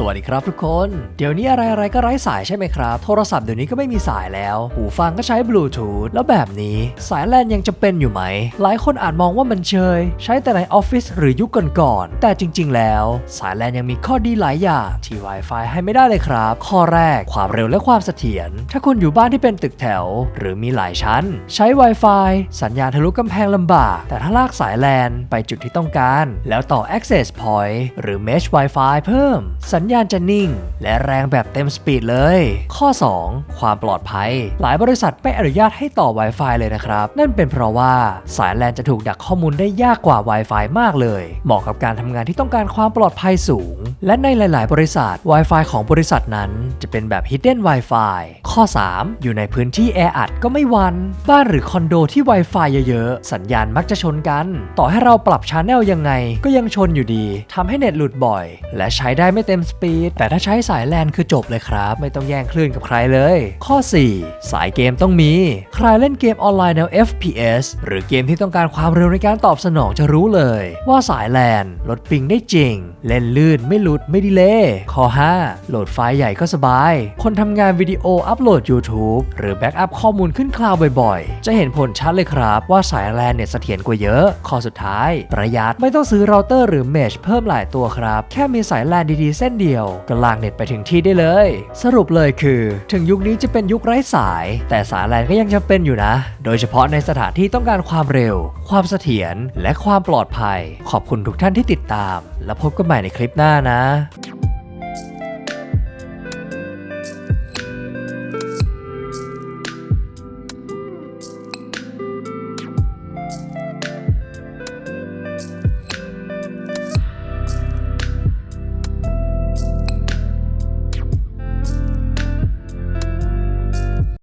สวัสดีครับทุกคน เดี๋ยวนี้อะไรอะไรๆก็ไร้สายใช่ไหมครับ โทรศัพท์เดี๋ยวนี้ก็ไม่มีสายแล้ว หูฟังก็ใช้บลูทูธแล้วแบบนี้สายแลนยังจะเป็นอยู่ไหม หลายคนอาจมองว่ามันเชย ใช้แต่ในออฟฟิศหรือยุคก่อนๆแต่จริง ๆ แล้ว สายแลนยังมีข้อดีหลายอย่างที่ Wi-Fi ให้ไม่ได้เลยครับ ข้อแรกความเร็วและความเสถียรถ้าคุณอยู่บ้านที่เป็นตึกแถว หรือมีหลายชั้น ใช้ Wi-Fi สัญญาณทะลุกำแพงลำบาก แต่ถ้าลากสายแลนไปจุดที่ต้องการ แล้วต่อ Access Point หรือ Mesh Wi-Fi เพิ่มสัญญาณจะนิ่ง และแรงแบบเต็มสปีดเลย ข้อ 2 ความปลอดภัย หลายบริษัทไม่อนุญาตให้ต่อ Wi-Fi เลยนะครับ นั่นเป็นเพราะว่าสายแลนจะถูกดักข้อมูลได้ยากกว่า Wi-Fi มากเลย เหมาะกับการทำงานที่ต้องการความปลอดภัยสูง และในหลาย ๆ บริษัท Wi-Fi ของบริษัทนั้น จะเป็นแบบ Hidden Wi-Fi ข้อ 3 อยู่ในพื้นที่แออัดก็ไม่วัน บ้านหรือคอนโดที่ Wi-Fi เยอะ ๆ สัญญาณมักจะชนกัน ต่อให้เราปรับชาแนลยังไง ก็ยังชนอยู่ดีทำให้เน็ตหลุดบ่อย และใช้ได้ไม่เต็มสปีดแต่ถ้าใช้สายแลนคือจบเลยครับ ไม่ต้องแย่งคลื่นกับใครเลย ข้อ 4 สายเกมต้องมี ใครเล่นเกมออนไลน์แนว FPS หรือเกมที่ต้องการความเร็วในการตอบสนองจะรู้เลย ว่าสายแลนลดปิงได้จริง เล่นลื่นไม่หลุดไม่ดีเลย์ข้อ 5 โหลดไฟล์ใหญ่ก็สบาย คนทำงานวิดีโออัปโหลด YouTube หรือแบ็กอัพข้อมูลขึ้นคลาวด์บ่อยๆ จะเห็นผลชัดเลยครับว่าสายแลนเนี่ยเสถียรกว่าเยอะ ข้อสุดท้าย ประหยัดไม่ต้องซื้อเราเตอร์หรือเมชเพิ่มหลายตัวครับ แค่มีสายแลนดีๆเส้นเดียวก็ลากเน็ตไปถึงที่ได้เลย สรุปเลยคือ ถึงยุคนี้จะเป็นยุคไร้สาย แต่สายแลนก็ยังจำเป็นอยู่นะ โดยเฉพาะในสถานที่ต้องการความเร็ว ความเสถียรและความปลอดภัย ขอบคุณทุกท่านที่ติดตาม และพบกันใหม่ในคลิปหน้านะ